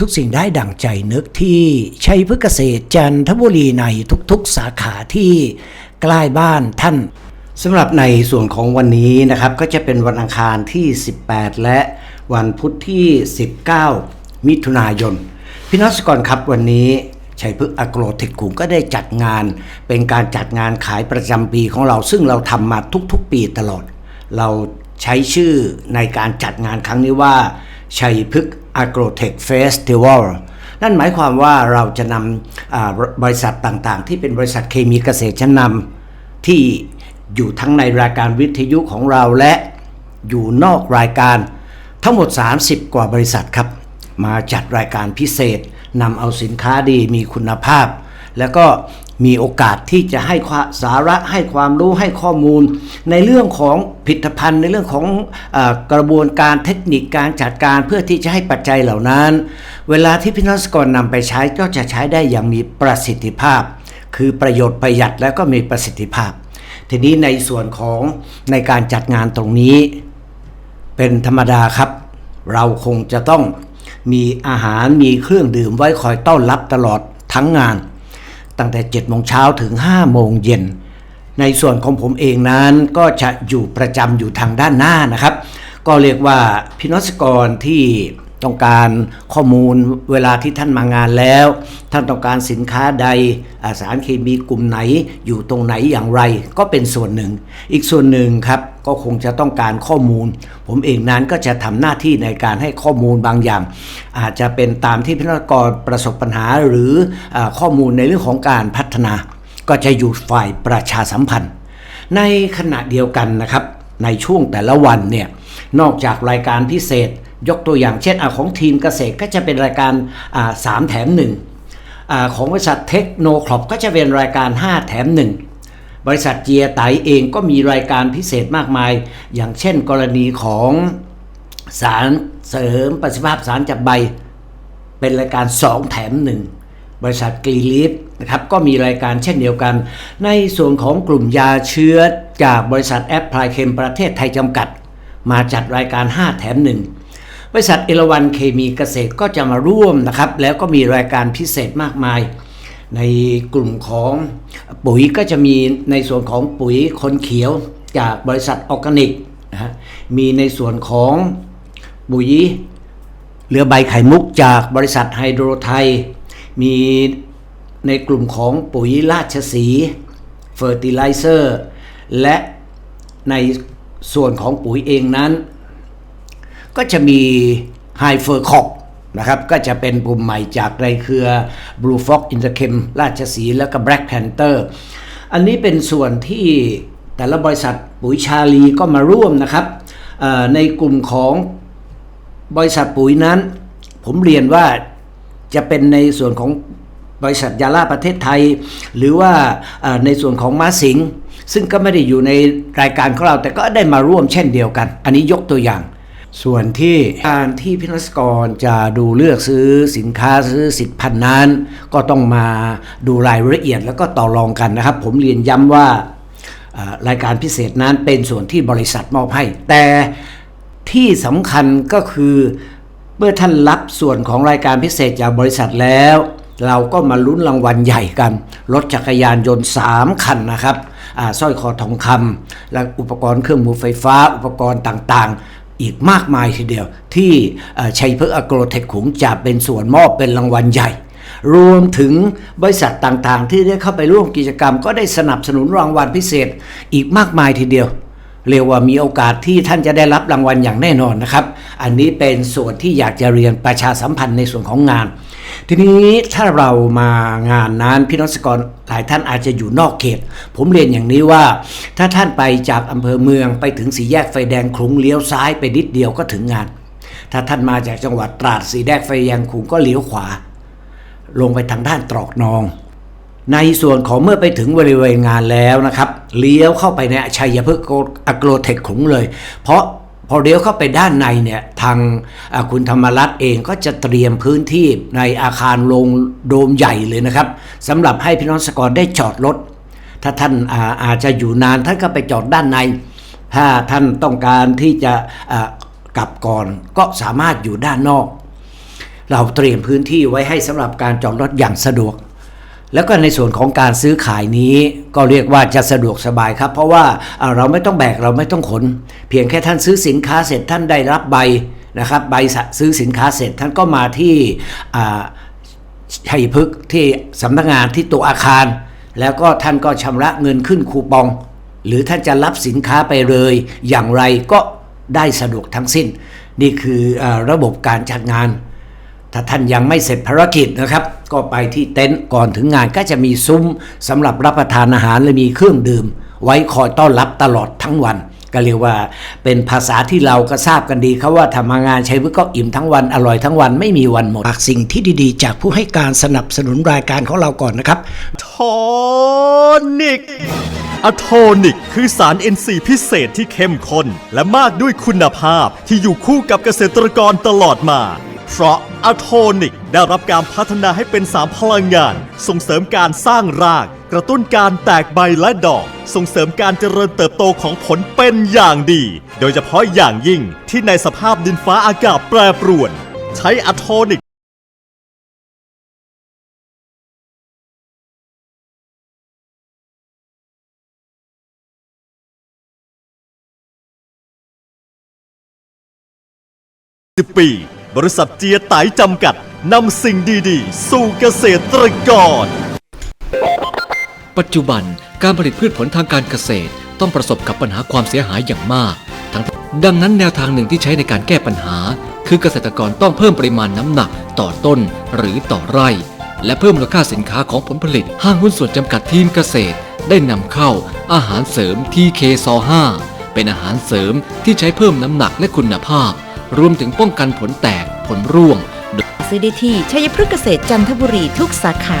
ทุกสิ่งได้ดั่งใจนึกที่ชัยพฤกษ์เกษตรจันทบุรีในทุกๆสาขาที่ใกล้บ้านท่านสำหรับในส่วนของวันนี้นะครับก็จะเป็นวันอังคารที่ 18 และวันพุธที่ 19 มิถุนายน พี่น้องสกรครับวันนี้ชัยพฤกษ์อโกรเทคกุงก็ได้จัดงาน เป็นการจัดงานขายประจำปีของเรา ซึ่งเราทำมาทุกๆปีตลอด เราใช้ชื่อในการจัดงานครั้งนี้ว่า ชัยพฤกษ์ Agrotech Festival นั่นหมายความว่าเราจะนำบริษัทต่างๆ ที่เป็นบริษัทเคมีเกษตรชั้นนำที่อยู่ทั้งในรายการวิทยุของเราและอยู่นอกรายการทั้งหมด 30 กว่าบริษัทครับ มาจัดรายการพิเศษนำเอาสินค้าดีมีคุณภาพ แล้วก็ มีโอกาสที่จะให้สาระให้ความรู้ให้ข้อมูล ในเรื่องของผลิตภัณฑ์ ในเรื่องของอกระบวนการเทคนิคการจัดการเพื่อที่จะให้ปัจจัยเหล่านั้น เวลาที่พี่น้องสกรนำไปใช้ก็จะใช้ได้อย่างมีประสิทธิภาพ คือประโยชน์ประหยัดและก็มีประสิทธิภาพ ทีนี้ในส่วนของในการจัดงานตรงนี้ เป็นธรรมดาครับ เราคงจะต้องมีอาหารมีเครื่องดื่มไว้คอยต้อนรับตลอดทั้งงาน ตั้งแต่7โมงเช้าถึง5โมงเย็น ในส่วนของผมเองนั้นก็จะอยู่ประจำอยู่ทางด้านหน้านะครับ ก็เรียกว่าพินอสกรที่ ต้องการข้อมูลเวลาที่ท่านมางานแล้ว ท่านต้องการสินค้าใดาสารเคมีกลุ่มไหนอยู่ตรงไหนอย่างไร ก็เป็นส่วนหนึ่ง อีกส่วนหนึ่งครับก็คงจะต้องการข้อมูล ผมเองนั้นก็จะทำหน้าที่ในการให้ข้อมูลบางอย่าง อาจจะเป็นตามที่พินอสกรประสบปัญหาหรืออข้อมูลในเรื่องของการพัฒนา ก็จะอยู่ฝ่ายประชาสัมพันธ์ ในขณะเดียวกันนะครับในช่วงแต่ละวันเนี่ยนอกจากรายการพิเศษ ยกตัวอย่างเช่นอของทีมเกษตรก็จะเป็นรายการสามแถมหนึ่งอของบริษัทเทคโนครอปก็จะเป็นรายการ 5 แถมหนึ่งบริษัทเจียไตเองก็มีรายการพิเศษมากมาย อย่างเช่นกรณีของสารเสริมประสิทธิภาพสารจับใบ เป็นรายการ 2 แถม 1 บริษัทกรีลิฟนะครับก็มีรายการเช่นเดียวกัน ในส่วนของกลุ่มยาเชื้อจากบริษัทแอปพลายเคมประเทศไทยจำกัด มาจัดรายการ 5 แถม 1 บริษัทเอราวันเคมีเกษตรก็จะมาร่วมนะครับ แล้วก็มีรายการพิเศษมากมาย ในกลุ่มของปุ๋ยก็จะมีในส่วนของปุ๋ยคนเขียวจากบริษัทออร์แกนิกนะฮะมีในส่วนของปุ๋ยเรือใบไข่มุกจากบริษัทไฮโดรไทย มีในกลุ่มของปุ๋ยราชสีเฟอร์ติไลเซอร์และในส่วนของปุ๋ยเองนั้น ก็จะมีไฮเฟอร์คอกนะครับก็จะเป็นกลุ่มใหม่จากในเครือ Blue Fox i n t e r c h e m ราชสีแล้วก็ Black Panther อันนี้เป็นส่วนที่แต่ละบริษัทปุ๋ยชาลีก็มาร่วมนะครับในกลุ่มของบริษัทปุ๋ยนั้น ผมเรียนว่าจะเป็นในส่วนของบริษัทยาลาประเทศไทย หรือว่าในส่วนของมาสิง ซึ่งก็ไม่ได้อยู่ในรายการของเราแต่ก็ได้มาร่วมเช่นเดียวกัน อันนี้ยกตัวอย่าง ส่วนที่การที่พินัสกรจะดูเลือกซื้อสินค้าซื้อสิทธิพันธ์นั้น ก็ต้องมาดูรายละเอียดแล้วก็ต่อรองกันนะครับ ผมเรียนย้ำว่าอ่ารายการพิเศษนั้นเป็นส่วนที่บริษัทมอบให้ แต่ที่สำคัญก็คือเมื่อท่านรับส่วนของรายการพิเศษจากบริษัทแล้ว เราก็มาลุ้นรางวัลใหญ่กัน รถจักรยานยนต์ 3 คันนะครับสร้อยคอทองคำและอุปกรณ์เครื่องมือไฟฟ้า อุปกรณ์ต่างๆ อีกมากมายทีเดียว ที่ชัยพฤกษ์อโกรเทคขุงจะเป็นส่วนมอบเป็นรางวัลใหญ่ รวมถึงบริษัทต่างๆ ที่ได้เข้าไปร่วมกิจกรรม ก็ได้สนับสนุนรางวัลพิเศษ อีกมากมายทีเดียว เรียกว่ามีโอกาสที่ท่านจะได้รับรางวัลอย่างแน่นอนนะครับ อันนี้เป็นส่วนที่อยากจะเรียนประชาสัมพันธ์ในส่วนของงาน ทีนี้ถ้าเรามางานนั้นพี่น้องสกรหลายท่านอาจจะอยู่นอกเขต ผมเรียนอย่างนี้ว่า ถ้าท่านไปจากอำเภอเมืองไปถึงสี่แยกไฟแดงคลุงเลี้ยวซ้ายไปนิดเดียวก็ถึงงาน ถ้าท่านมาจากจังหวัดตราดสีแยกไฟแดงคลุงก็เลี้ยวขวา ลงไปทางด้านตรอกนอง ในส่วนของเมื่อไปถึงบริเวณงานแล้วนะครับ เลี้ยวเข้าไปในชัยพฤกษ์อโกรเทคขุงเลย เพราะพอเลี้ยวเข้าไปด้านในเนี่ยทางคุณธรรมรัตน์เองก็จะเตรียมพื้นที่ในอาคารโรงโดมใหญ่เลยนะครับสำหรับให้พี่น้องสกอรได้จอดรถถ้าท่านอาอาจจะอยู่นานท่านก็ไปจอดด้านใน ถ้าท่านต้องการที่จะกลับก่อนก็สามารถอยู่ด้านนอก เราเตรียมพื้นที่ไว้ให้สำหรับการจอดรถอย่างสะดวก แล้วก็ในส่วนของการซื้อขายนี้ก็เรียกว่าจะสะดวกสบายครับ เพราะว่าเราไม่ต้องแบกเราไม่ต้องขน เพียงแค่ท่านซื้อสินค้าเสร็จท่านได้รับใบนะครับใบซื้อสินค้าเสร็จท่านก็มาที่ชัยพฤกษ์ที่สำนักงานที่ตัวอาคาร แล้วก็ท่านก็ชำระเงินขึ้นคูปอง หรือท่านจะรับสินค้าไปเลย อย่างไรก็ได้สะดวกทั้งสิ้น นี่คืออระบบการจัดงาน ถ้าท่านยังไม่เสร็จภารกิจนะครับ ก็ไปที่เต็นท์ก่อนถึงงานก็จะมีซุ้มสำหรับรับประทานอาหารและมีเครื่องดื่ม ไว้คอยต้อนรับตลอดทั้งวัน ก็เรียกว่าเป็นภาษาที่เราก็ทราบกันดีครับว่าทำงานใช้พฤกษ์ก็อิ่มทั้งวันอร่อยทั้งวันไม่มีวันหมดฝากสิ่งที่ดีๆ จากผู้ให้การสนับสนุนรายการของเราก่อนนะครับโทนิกอะโทนิก คือสาร NC พิเศษที่เข้มข้นและมากด้วยคุณภาพที่อยู่คู่กับเกษตรกรตลอดมา เพราะอะโทนิกได้รับการพัฒนาให้เป็นสารพลังงาน ส่งเสริมการสร้างราก กระตุ้นการแตกใบและดอก ส่งเสริมการเจริญเติบโตของผลเป็นอย่างดี โดยเฉพาะอย่างยิ่งที่ในสภาพดินฟ้าอากาศแปรปรวน ใช้อะโทนิก10ปี บริษัทเจียไตจำกัดนำสิ่งดีๆ สู่เกษตรกร ปัจจุบันการผลิตพืชผลทางการเกษตร ต้องประสบกับปัญหาความเสียหายอย่างมาก ทั้งดังนั้นแนวทางหนึ่งที่ใช้ในการแก้ปัญหา คือเกษตรกรต้องเพิ่มปริมาณน้ำหนักต่อต้นหรือต่อไร่ และเพิ่มมูลค่าสินค้าของผลผลิตห้างหุ้นส่วนจำกัดทีมเกษตร ได้นำเข้าอาหารเสริม TK ซ5เป็นอาหารเสริมที่ใช้เพิ่มน้ำหนักและคุณภาพ รวมถึงป้องกันผลแตกผลร่วง ซื้อได้ที่ชัยพฤกษ์เกษตรจันทบุรีทุกสาขา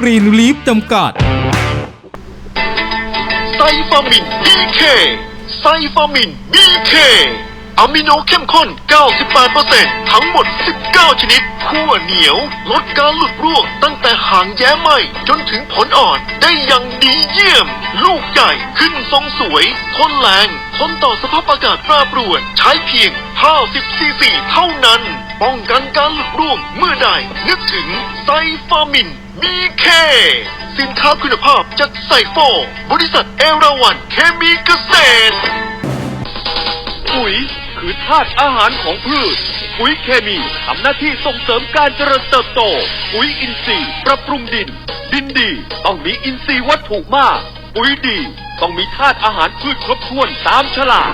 กรีนลีฟจำกัด ไซฟามิน BK ไซฟามิน BK อะมิโนเข้มข้น 98%ทั้งหมด 19 ชนิดขั้วเหนียว ลดการหลุดร่วงตั้งแต่หางแย้ไหมจนถึงผลอ่อนได้อย่างดีเยี่ยม ลูกใหญ่ขึ้นทรงสวย ทนแรง ทนต่อสภาพอากาศแปรปรวน ใช้เพียง 50 ซีซีเท่านั้น ป้องกันการหลุดร่วงเมื่อใดนึกถึงไซฟามิน BK สินค้าคุณภาพจากไซโฟ บริษัทเอราวันเคมีเกษตร ปุ๋ยคือธาตุอาหารของพืช ปุ๋ยเคมีทำหน้าที่ส่งเสริมการเจริญเติบโต ปุ๋ยอินทรีย์ปรับปรุงดิน ดินดีต้องมีอินทรีย์วัตถุมาก ปุ๋ยดีต้องมีธาตุอาหารพืชครบถ้วนตามฉลาก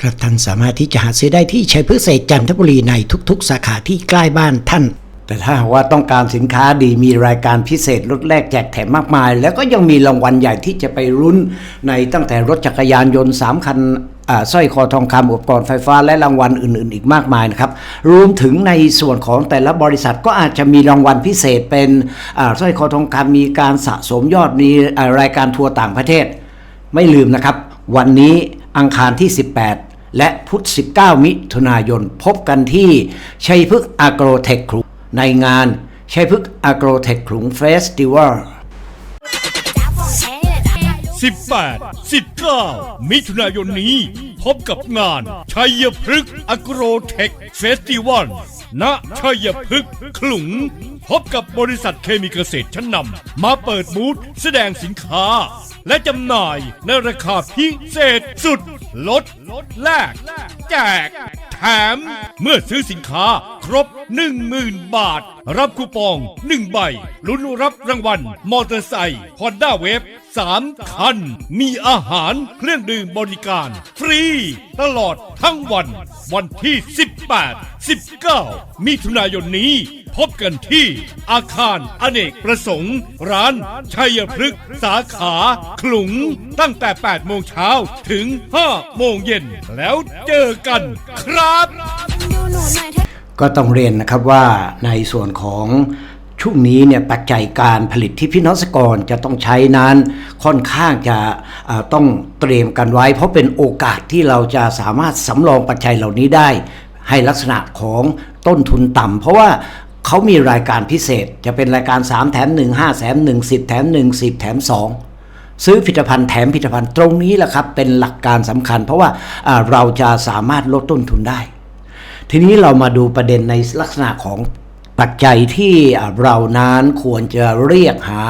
ครับท่านสามารถที่จะหาซื้อได้ที่ชัยพฤกษ์จันทบุรีในทุกๆ สาขาที่ใกล้บ้านท่าน แต่ถ้าหากว่าต้องการสินค้าดีมีรายการพิเศษลดแลกแจกแถมมากมาย แล้วก็ยังมีรางวัลใหญ่ที่จะไปรุ้นในตั้งแต่รถจักรยานยนต์ 3 คันสร้อยคอทองคำอุปกรณ์ไฟฟ้าและรางวัลอื่นๆ อีกมากมายนะครับ รวมถึงในส่วนของแต่ละบริษัทก็อาจจะมีรางวัลพิเศษเป็นสร้อยคอทองคำมีการสะสมยอดมีรายการทัวร์ต่างประเทศ ไม่ลืมนะครับ วันนี้ อังคารที่ 18 และพุธ19 มิถุนายนพบกันที่ชัยพฤกษ์อ g โกรเทคขลุงในงานชัยพฤกษ์อ g โกรเทคขลุงเฟสติวัล18 19 มิถุนายนนี้ พบกับงานชัยพฤกษ์อ g โกรเทคเฟสติวัลณชัยพฤกษ์ขลุง พบกับบริษัทเคมีเกษตรชั้นนำมาเปิดบูธแสดงสินค้า และจำหน่ายในราคาพิเศษสุด ลด แลก แจก แถม เมื่อซื้อสินค้าครบ 10,000 บาท รับคูปอง 1 ใบ ลุ้นรับรางวัล มอเตอร์ไซค์ฮอนด้าเวฟ3 คัน มีอาหารเครื่องดื่มบริการ ฟรี ตลอดทั้งวัน วันที่ 18 19 มิถุนายนนี้ พบกันที่อาคารอเนกประสงค์ ร้านชัยพฤกษ์สาขาขลุง ตั้งแต่ 8 โมงเช้าถึง 5 โมงเย็น แล้วเจอกันครับก็ต้องเรียนนะครับว่าในส่วนของช่วงนี้เนี่ยปัจจัยการผลิตที่พี่น้องสกรจะต้องใช้นั้นค่อนข้างจะต้องเตรียมกันไว้ เพราะเป็นโอกาสที่เราจะสามารถสำรองปัจจัยเหล่านี้ได้ ให้ลักษณะของต้นทุนต่ำเพราะว่า เขามีรายการพิเศษจะเป็นรายการ 3 แถม 1 5 แถม 1 10 แถม 1 10 แถม 2 ซื้อผลิตภัณฑ์แถมผลิตภัณฑ์ตรงนี้แหละครับ เป็นหลักการสำคัญ เพราะว่าเราจะสามารถลดต้นทุนได้ ทีนี้เรามาดูประเด็นในลักษณะของปัจจัยที่เรานั้นควรจะเรียกหา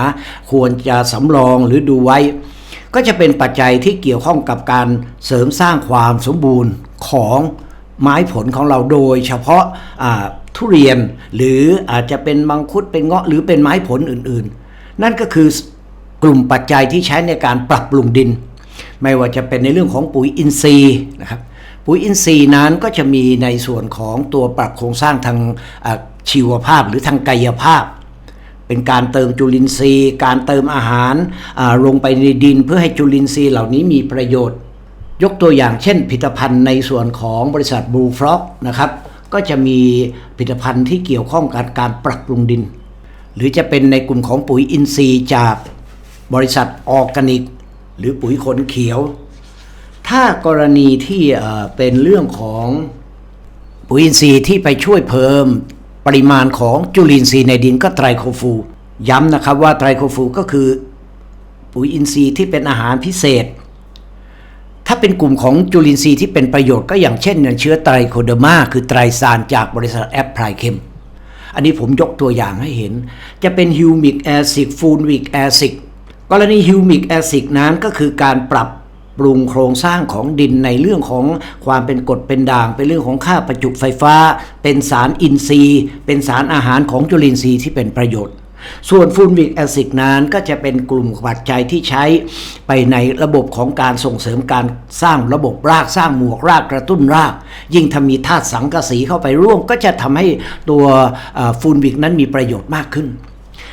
ควรจะสำรองหรือดูไว้ ก็จะเป็นปัจจัยที่เกี่ยวข้องกับการเสริมสร้างความสมบูรณ์ของไม้ผลของเราโดยเฉพาะ ทุเรียน หรืออาจจะเป็นมังคุดเป็นเงาะหรือเป็นไม้ผลอื่นๆ นั่นก็คือกลุ่มปัจจัยที่ใช้ในการปรับปรุงดิน ไม่ว่าจะเป็นในเรื่องของปุ๋ยอินทรีย์นะครับปุ๋ยอินทรีย์นั้นก็จะมีในส่วนของตัวปรับโครงสร้างทางชีวภาพหรือทางกายภาพ เป็นการเติมจุลินทรีย์ การเติมอาหารลงไปในดินเพื่อให้จุลินทรีย์เหล่านี้มีประโยชน์ ยกตัวอย่างเช่นผลิตภัณฑ์ในส่วนของบริษัทบลูฟล็อกนะครับ ก็จะมีผลิตภัณฑ์ที่เกี่ยวข้องกับการปรับปรุงดิน หรือจะเป็นในกลุ่มของปุ๋ยอินทรีย์จากบริษัทออร์แกนิก หรือปุ๋ยขนเขียว ถ้ากรณีที่เอ่อเป็นเรื่องของปุ๋ยอินทรีย์ที่ไปช่วยเพิ่มปริมาณของจุลินทรีย์ในดินก็ไตรโคฟู ย้ำนะครับว่าไตรโคฟูก็คือปุ๋ยอินทรีย์ที่เป็นอาหารพิเศษ ถ้าเป็นกลุ่มของจุลินทรีย์ที่เป็นประโยชน์ก็อย่างเช่นเชื้อไตรโคเดอร์มาคือไตรซานจากบริษัทแอปพลายเคมอันนี้ผมยกตัวอย่างให้เห็น จะเป็นฮิวมิกแอซิดฟูลวิกแอซิดกรณีฮิวมิกแอซิดนั้นก็คือการปรับปรุงโครงสร้างของดินในเรื่องของความเป็นกรดเป็นด่าง เป็นเรื่องของค่าประจุไฟฟ้า เป็นสารอินทรีย์ เป็นสารอาหารของจุลินทรีย์ที่เป็นประโยชน์ ส่วนฟูลวิกแอซิดนั้นก็จะเป็นกลุ่มปัจจัยที่ใช้ไปในระบบของการส่งเสริมการสร้างระบบรากสร้างหมวกรากกระตุ้นราก ยิ่งถ้ามีธาตุสังกะสีเข้าไปร่วม ก็จะทำให้ตัวฟูลวิกนั้นมีประโยชน์มากขึ้น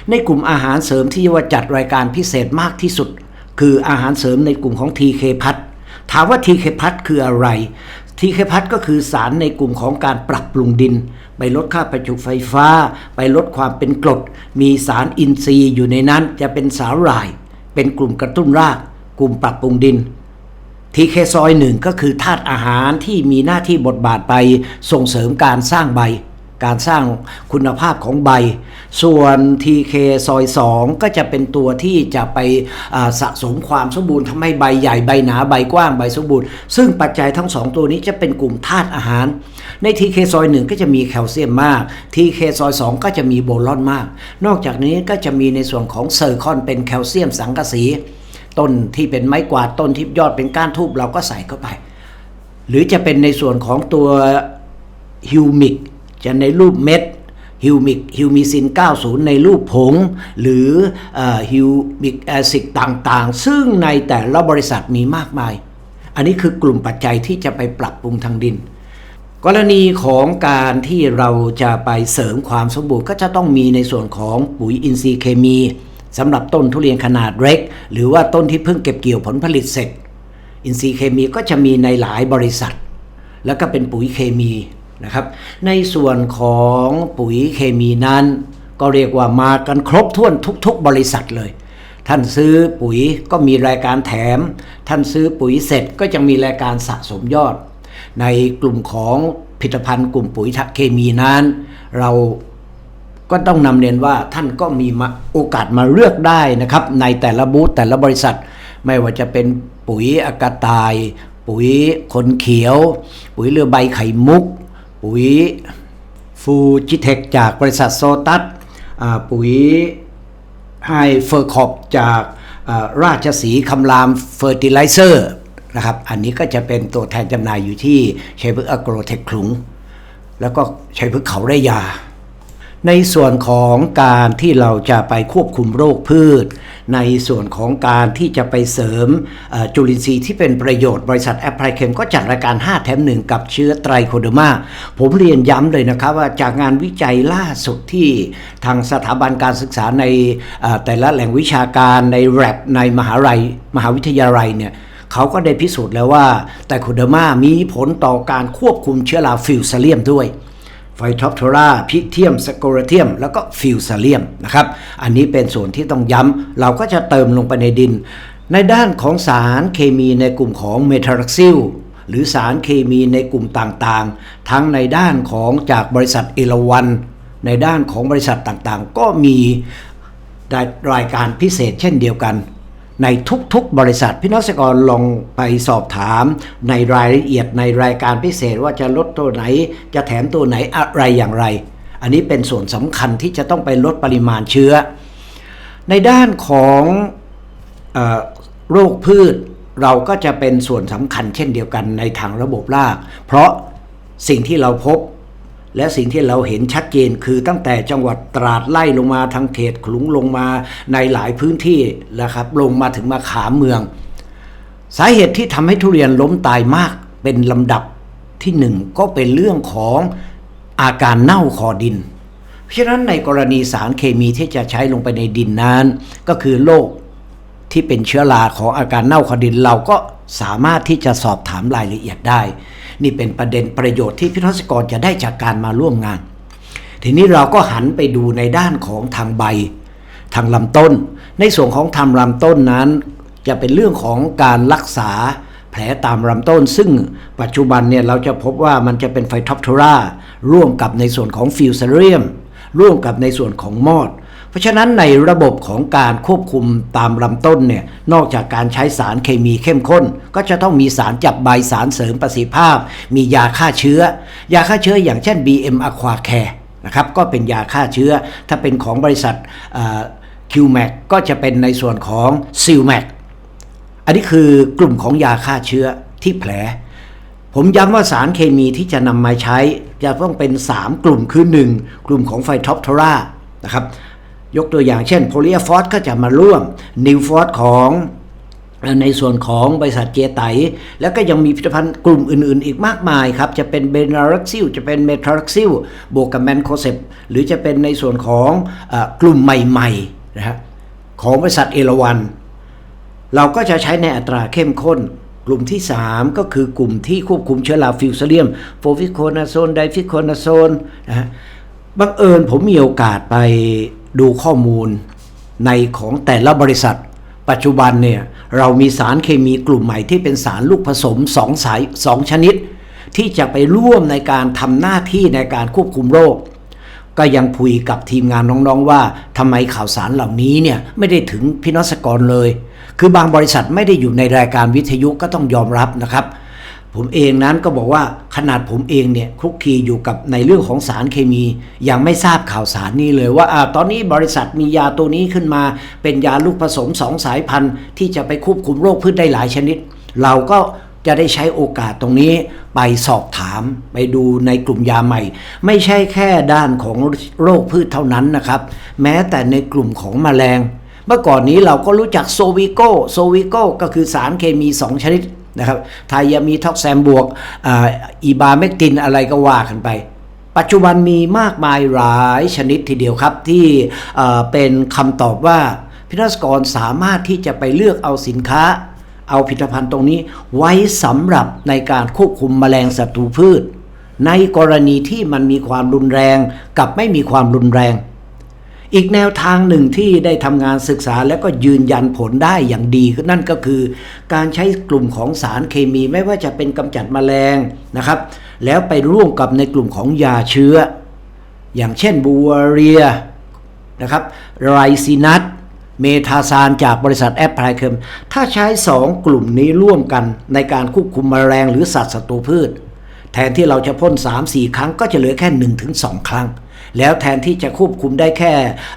ในกลุ่มอาหารเสริมที่ว่าจัดรายการพิเศษมากที่สุด คืออาหารเสริมในกลุ่มของ TK พัทถามว่า TK พัทคืออะไร ทีเคพัทก็คือสารในกลุ่มของการปรับปรุงดิน ไปลดค่าประจุไฟฟ้า ไปลดความเป็นกรด มีสารอินทรีย์อยู่ในนั้นจะเป็นสาหร่าย เป็นกลุ่มกระตุ้นราก กลุ่มปรับปรุงดินทีเคซอยหนึ่งก็คือธาตุอาหารที่มีหน้าที่บทบาทไปส่งเสริมการสร้างใบ การสร้างคุณภาพของใบ ส่วน TK ซอย 2 ก็จะเป็นตัวที่จะไปสะสมความสมบูรณ์ทำให้ใบใหญ่ใบหนาใบกว้างใบสมบูรณ์ ซึ่งปัจจัยทั้งสองตัวนี้จะเป็นกลุ่มธาตุอาหาร ใน TK ซอย 1 ก็จะมีแคลเซียมมาก TK ซอย 2 ก็จะมีโบรอนมาก นอกจากนี้ก็จะมีในส่วนของเซอร์คอนเป็นแคลเซียมสังกะสีต้นที่เป็นไม้กวาดต้นที่ยอดเป็นก้านทูบเราก็ใส่เข้าไป หรือจะเป็นในส่วนของตัวฮิวมิก จะในรูปเม็ดฮิวมิกฮิวมิซิน 90 ในรูปผง หรือฮิวมิกแอซิดต่างๆ ซึ่งในแต่ละบริษัทมีมากมาย อันนี้คือกลุ่มปัจจัยที่จะไปปรับปรุงทางดิน กรณีของการที่เราจะไปเสริมความสมบูรณ์ก็จะต้องมีในส่วนของปุ๋ยอินทรีย์เคมีสำหรับต้นทุเรียนขนาดเล็ก หรือว่าต้นที่เพิ่งเก็บเกี่ยวผลผลิตเสร็จ อินทรีย์เคมีก็จะมีในหลายบริษัท แล้วก็เป็นปุ๋ยเคมี นะครับ ในส่วนของปุ๋ยเคมีนั้น ก็เรียกว่ามากันครบถ้วนทุก ๆ บริษัทเลย ท่านซื้อปุ๋ยก็มีรายการแถม ท่านซื้อปุ๋ยเสร็จก็จะมีรายการสะสมยอด ในกลุ่มของผลิตภัณฑ์กลุ่มปุ๋ยเคมีนั้น เราก็ต้องนำเรียนว่าท่านก็มีมาโอกาสมาเลือกได้นะครับ ในแต่ละบูธแต่ละบริษัท ไม่ว่าจะเป็นปุ๋ยอากาตาย ปุ๋ยคนเขียว ปุ๋ยเรือใบไข่มุก ปุ๋ยฟูจิเทคจากบริษัทโซตัสปุ๋ยไฮเฟอร์คอบจากราชสีคำรามเฟอร์ติไลเซอร์นะครับ อันนี้ก็จะเป็นตัวแทนจำหน่ายอยู่ที่ชัยพฤกษ์อโกรเทคขลุง แล้วก็ชัยพฤกษ์เขาไดยา ในส่วนของการที่เราจะไปควบคุมโรคพืช ในส่วนของการที่จะไปเสริมจุลินทรีย์ที่เป็นประโยชน์บริษัทแอปพลายเคมก็จัดรายการ 5 แถม 1 กับเชื้อไตรโคเดอร์มา ผมเรียนย้ำเลยนะครับว่าจากงานวิจัยล่าสุดที่ทางสถาบันการศึกษาในแต่ละแหล่งวิชาการในแรบในมหาลัยมหาวิทยาลัยเนี่ยเขาก็ได้พิสูจน์แล้วว่าไตรโคเดอร์มามีผลต่อการควบคุมเชื้อราฟิวซาเลียมด้วย ไฟท็อปโทราพิเทียมสโกรเทียม แล้วก็ฟิวซาเลียมนะครับ อันนี้เป็นส่วนที่ต้องย้ำ เราก็จะเติมลงไปในดิน ในด้านของสารเคมีในกลุ่มของเมทารักซิลหรือสารเคมีในกลุ่มต่างๆ ทั้งในด้านของจากบริษัทเอราวัน ในด้านของบริษัทต่างๆ ก็มีรายการพิเศษเช่นเดียวกัน ในทุกๆ บริษัท พี่น้องเกษตรกรลองไปสอบถาม ในรายละเอียดในรายการพิเศษว่าจะลดตัวไหน จะแถมตัวไหนอะไรอย่างไร อันนี้เป็นส่วนสำคัญที่จะต้องไปลดปริมาณเชื้อ ในด้านของอโรคพืชเราก็จะเป็นส่วนสำคัญเช่นเดียวกันในทางระบบราก เพราะสิ่งที่เราพบ และสิ่งที่เราเห็นชัดเจนคือตั้งแต่จังหวัดตราดไล่ลงมาทางเขตขลุงลงมาในหลายพื้นที่นะครับ ลงมาถึงมาขามเมือง สาเหตุที่ทำให้ทุเรียนล้มตายมากเป็นลำดับที่หนึ่งก็เป็นเรื่องของอาการเน่าคอดิน เพราะฉะนั้นในกรณีสารเคมีที่จะใช้ลงไปในดินนั้น ก็คือโรคที่เป็นเชื้อราของอาการเน่าคอดิน เราก็สามารถที่จะสอบถามรายละเอียดได้ นี่เป็นประเด็นประโยชน์ที่พี่น้องเกษตรกรจะได้จากการมาร่วมงาน ทีนี้เราก็หันไปดูในด้านของทางใบ ทางลำต้น ในส่วนของทำลำต้นนั้น จะเป็นเรื่องของการรักษาแผลตามลำต้น ซึ่งปัจจุบันเนี่ยเราจะพบว่ามันจะเป็นไฟท็อปทราร่วมกับในส่วนของฟิวซาเรียมร่วมกับในส่วนของมอด เพราะฉะนั้นในระบบของการควบคุมตามลำต้นเนี่ยนอกจากการใช้สารเคมีเข้มข้น ก็จะต้องมีสารจับใบสารเสริมประสิทธิภาพ มียาฆ่าเชื้อ ยาฆ่าเชื้ออย่างเช่น BM Aqua Care นะครับก็เป็นยาฆ่าเชื้อ ถ้าเป็นของบริษัทคิวแมกก็จะเป็นในส่วนของซิลแมกอันนี้คือกลุ่มของยาฆ่าเชื้อที่แผล ผมย้ำว่าสารเคมีที่จะนำมาใช้ จะต้องเป็น 3 กลุ่มคือ 1 กลุ่มของไฟท็อปทรานะครับ ยกตัวอย่างเช่นโพลีฟอสก็จะมาร่วมนิวฟอสของในส่วนของบริษัทเจไต แล้วก็ยังมีผลิตภัณฑ์กลุ่มอื่นๆ อีกมากมายครับ จะเป็นเบนารักซิลจะเป็นเมทารักซิลบวกกับแมนโคเซปหรือจะเป็นในส่วนของอกลุ่มใหม่ๆนะฮะของบริษัทเอราวัน เราก็จะใช้ในอัตราเข้มข้น กลุ่มที่ 3 ก็คือกลุ่มที่ควบคุมเชื้อราฟิวซาเลียมโฟฟิโคนาโซนไดฟิโคนาโซนนะฮะ บังเอิญผมมีโอกาสไปดูข้อมูลในของแต่ละบริษัท ปัจจุบันเนี่ยเรามีสารเคมีกลุ่มใหม่ที่เป็นสารลูกผสม2สาย2ชนิด ที่จะไปร่วมในการทำหน้าที่ในการควบคุมโรค ก็ยังคุยกับทีมงานน้องๆว่าทำไมข่าวสารเหล่านี้เนี่ยไม่ได้ถึงพี่น้องเกษตรกรเลย คือบางบริษัทไม่ได้อยู่ในรายการวิทยุก็ต้องยอมรับนะครับ ผมเองนั้นก็บอกว่าขนาดผมเองเนี่ยคลุกคลีอยู่กับในเรื่องของสารเคมี ยังไม่ทราบข่าวสารนี้เลยว่าอตอนนี้บริษัทมียาตัวนี้ขึ้นมา เป็นยาลูกผสมสองสายพันธุ์ ที่จะไปควบคุมโรคพืชได้หลายชนิด เราก็จะได้ใช้โอกาสตรงนี้ไปสอบถามไปดูในกลุ่มยาใหม่ ไม่ใช่แค่ด้านของโรคพืชเท่านั้นนะครับ แม้แต่ในกลุ่มของแมลงเมื่อก่อนนี้เราก็รู้จักโซวิโกโซวิโกก็คือสารเคมี 2 ชนิด นะครับไทยามีท็อกแซมบวกอ,อีบาเมกตินอะไรก็ว่ากันไป ปัจจุบันมีมากมายหลายชนิดทีเดียวครับ ที่เป็นคำตอบว่าพิทักษกรสามารถที่จะไปเลือกเอาสินค้า เอาผลิตภัณฑ์ตรงนี้ไว้สำหรับในการควบคุมแมลงศัตรูพืช ในกรณีที่มันมีความรุนแรงกับไม่มีความรุนแรง อีกแนวทางหนึ่งที่ได้ทำงานศึกษาแล้วก็ยืนยันผลได้อย่างดีนั่นก็คือ การใช้กลุ่มของสารเคมีไม่ว่าจะเป็นกำจัดแมลงนะครับ แล้วไปร่วมกับในกลุ่มของยาเชื้อ อย่างเช่นบูวเรียนะครับไรซินัสเมทาซานจากบริษัทแอปพลายเคมถ้าใช้ 2 กลุ่มนี้ร่วมกันในการควบคุมแมลงหรือสัตว์ศัตรูพืช แทนที่เราจะพ่น 3-4 ครั้งก็จะเหลือแค่ 1-2 ครั้ง แล้วแทนที่จะควบคุมได้แค่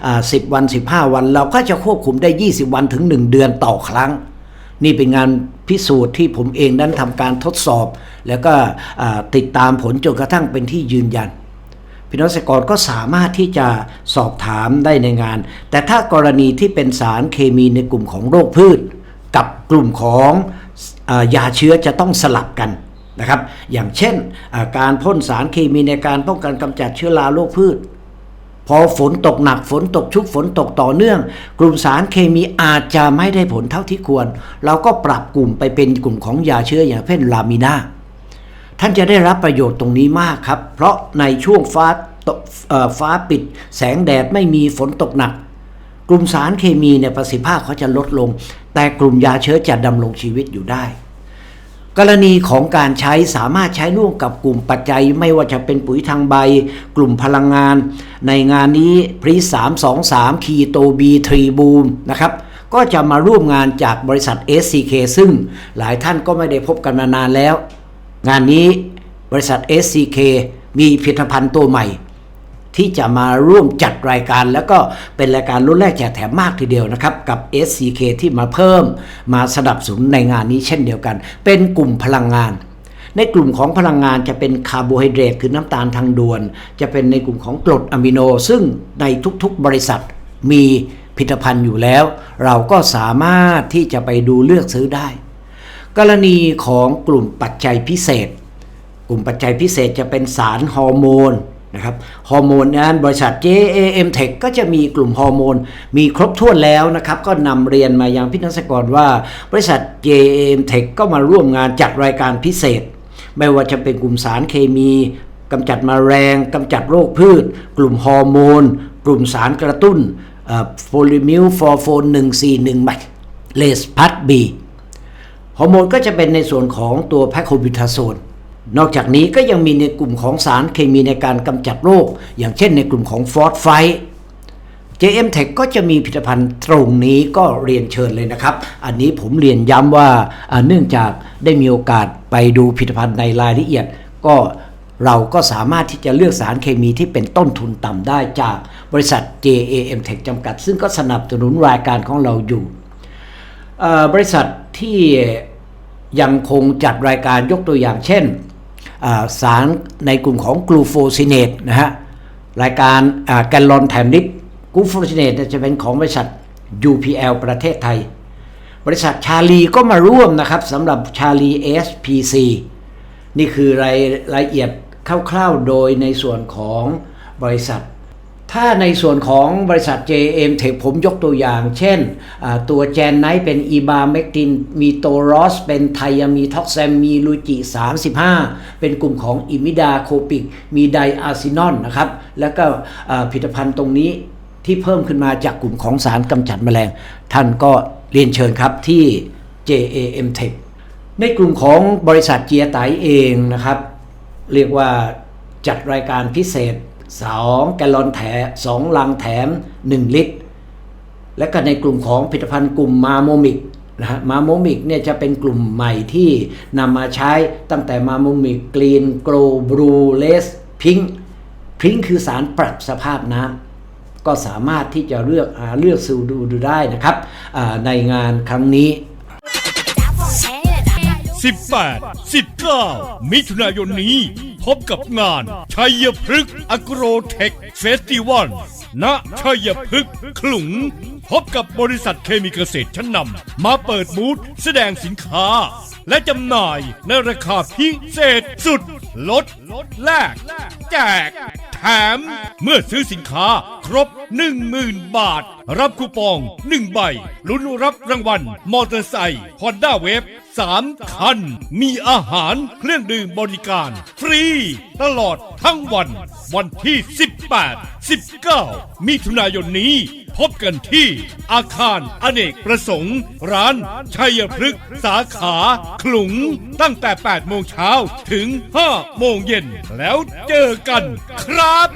10 วัน 15 วัน เราก็จะควบคุมได้ 20 วันถึง 1 เดือนต่อครั้ง นี่เป็นงานพิสูจน์ที่ผมเองนั้นทำการทดสอบ แล้วก็ติดตามผลจนกระทั่งเป็นที่ยืนยันพี่น้องเกษตรกรก็สามารถที่จะสอบถามได้ในงาน แต่ถ้ากรณีที่เป็นสารเคมีในกลุ่มของโรคพืช กับกลุ่มของอยาเชื้อจะต้องสลับกัน นะครับ อย่างเช่นการพ่นสารเคมีในการป้องกันกำจัดเชื้อราโรคพืช พอฝนตกหนักฝนตกชุกฝนตกต่อเนื่อง กลุ่มสารเคมีอาจจะไม่ได้ผลเท่าที่ควร เราก็ปรับกลุ่มไปเป็นกลุ่มของยาเชื้ออย่างเช่นลามินาท่านจะได้รับประโยชน์ตรงนี้มากครับ เพราะในช่วงฟ้าฟ้าปิด แสงแดดไม่มีฝนตกหนัก กลุ่มสารเคมีเนี่ยประสิทธิภาพเขาจะลดลง แต่กลุ่มยาเชื้อจะดำรงชีวิตอยู่ได้ กรณีของการใช้สามารถใช้ร่วมกับกลุ่มปัจจัย ไม่ว่าจะเป็นปุ๋ยทางใบ กลุ่มพลังงาน ในงานนี้พรีสามสองสามคีโตบีทรีบูมนะครับก็จะมาร่วมงานจากบริษัท SCK ซึ่งหลายท่านก็ไม่ได้พบกันมานานแล้ว งานนี้บริษัท SCK มีผลิตภัณฑ์ตัวใหม่ ที่จะมาร่วมจัดรายการ แล้วก็เป็นรายการรุ่นแรกแจกแถมมากทีเดียวนะครับกับ SCK ที่มาเพิ่มมาสนับสนุนในงานนี้เช่นเดียวกัน เป็นกลุ่มพลังงานในกลุ่มของพลังงานจะเป็นคาร์โบไฮเดรตคือน้ำตาลทางด่วน จะเป็นในกลุ่มของกรดอะมิโน ซึ่งในทุกๆบริษัทมีผลิตภัณฑ์อยู่แล้ว เราก็สามารถที่จะไปดูเลือกซื้อได้ กรณีของกลุ่มปัจจัยพิเศษ กลุ่มปัจจัยพิเศษจะเป็นสารฮอร์โมน นะครับฮอร์โมนนั้นบริษัท JAM Tech ก็จะมีกลุ่มฮอร์โมน มีครบถ้วนแล้วนะครับ ก็นำเรียนมายังพินักกรว่า บริษัท JAM Tech ก็มาร่วมงานจัดรายการพิเศษ ไม่ว่าจะเป็นกลุ่มสารเคมีกำจัดมแมลงกำจัดโรคพืช กลุ่มฮอร์โมน กลุ่มสารกระตุ้นโฟลิมิลฟอร์โฟน141แมกเลสพัทบีฮอร์โมนก็จะเป็นในส่วนของตัวแพคโคบิทาโซน นอกจากนี้ก็ยังมีในกลุ่มของสารเคมีในการกำจัดโรค อย่างเช่นในกลุ่มของฟอสไฟ JM Tech ก็จะมีผลิตภัณฑ์ตรงนี้ก็เรียนเชิญเลยนะครับ อันนี้ผมเรียนย้ำว่าเนื่องจากได้มีโอกาสไปดูผลิตภัณฑ์ในรายละเอียด ก็เราก็สามารถที่จะเลือกสารเคมีที่เป็นต้นทุนต่ำได้จากบริษัท JAM Tech จำกัด ซึ่งก็สนับสนุนรายการของเราอยู่บริษัทที่ยังคงจัดรายการยกตัวอย่างเช่น สารในกลุ่มของกลูโฟซินเนตนะฮะรายการแกลลอนแถมลิตกลูโฟซินเนตจะเป็นของบริษัท UPL ประเทศไทย บริษัทชาลีก็มาร่วมนะครับสำหรับชาลี SPC นี่คือรายละเอียดคร่าวๆโดยในส่วนของบริษัท ถ้าในส่วนของบริษัท JM Tech ผมยกตัวอย่าง เช่น ตัวแจนไนเป็นอีบาเมกติน มีโตรอส เป็นไทยามีท็อกแซม มีลูจิ 35 เป็นกลุ่มของอิมิดาโคปิก มีไดอาซินอลนะครับ แล้วก็ผลิตภัณฑ์ตรงนี้ที่เพิ่มขึ้นมาจากกลุ่มของสารกำจัดแมลง ท่านก็เรียนเชิญครับที่ JAM Tech ในกลุ่มของบริษัทเจียไตเองนะครับ เรียกว่าจัดรายการพิเศษ 2 แกลลอนแถม2ลังแถม 1 ลิตร และก็ในกลุ่มของผลิตภัณฑ์กลุ่มมาโมมิกนะฮะมาโมมิกเนี่ยจะเป็นกลุ่มใหม่ที่นำมาใช้ตั้งแต่มาโมมิกกรีนโกลบลูเลสพิงพิงคือสารปรับสภาพน้ำก็สามารถที่จะเลือกหาเลือกสูดูดูได้นะครับในงานครั้งนี้ 18 19 มิถุนายนนี้ พบกับงาน ชัยพฤกษ์อ g โรเทคเฟสติวัลณชัยพฤกษ์ขลุง พบกับบริษัทเคมีเกษตรชั้นนำมาเปิดบูธแสดงสินค้า และจำหน่ายในราคาพิเศษสุด ลด แลก แจก แถม เมื่อซื้อสินค้าครบ 10,000 บาท รับคูปอง 1 ใบลุ้นรับรางวัล มอเตอร์ไซค์ฮอนด้าเวฟ 3 คัน มีอาหารเครื่องดื่มบริการ ฟรี ตลอดทั้งวัน วันที่ 18 19 มิถุนายนนี้ พบกันที่อาคารอเนกประสงค์ ร้านชัยพฤกษ์สาขาขลุง ตั้งแต่ 8 โมงเช้าถึง 5 โมงเย็น แล้วเจอกันครับ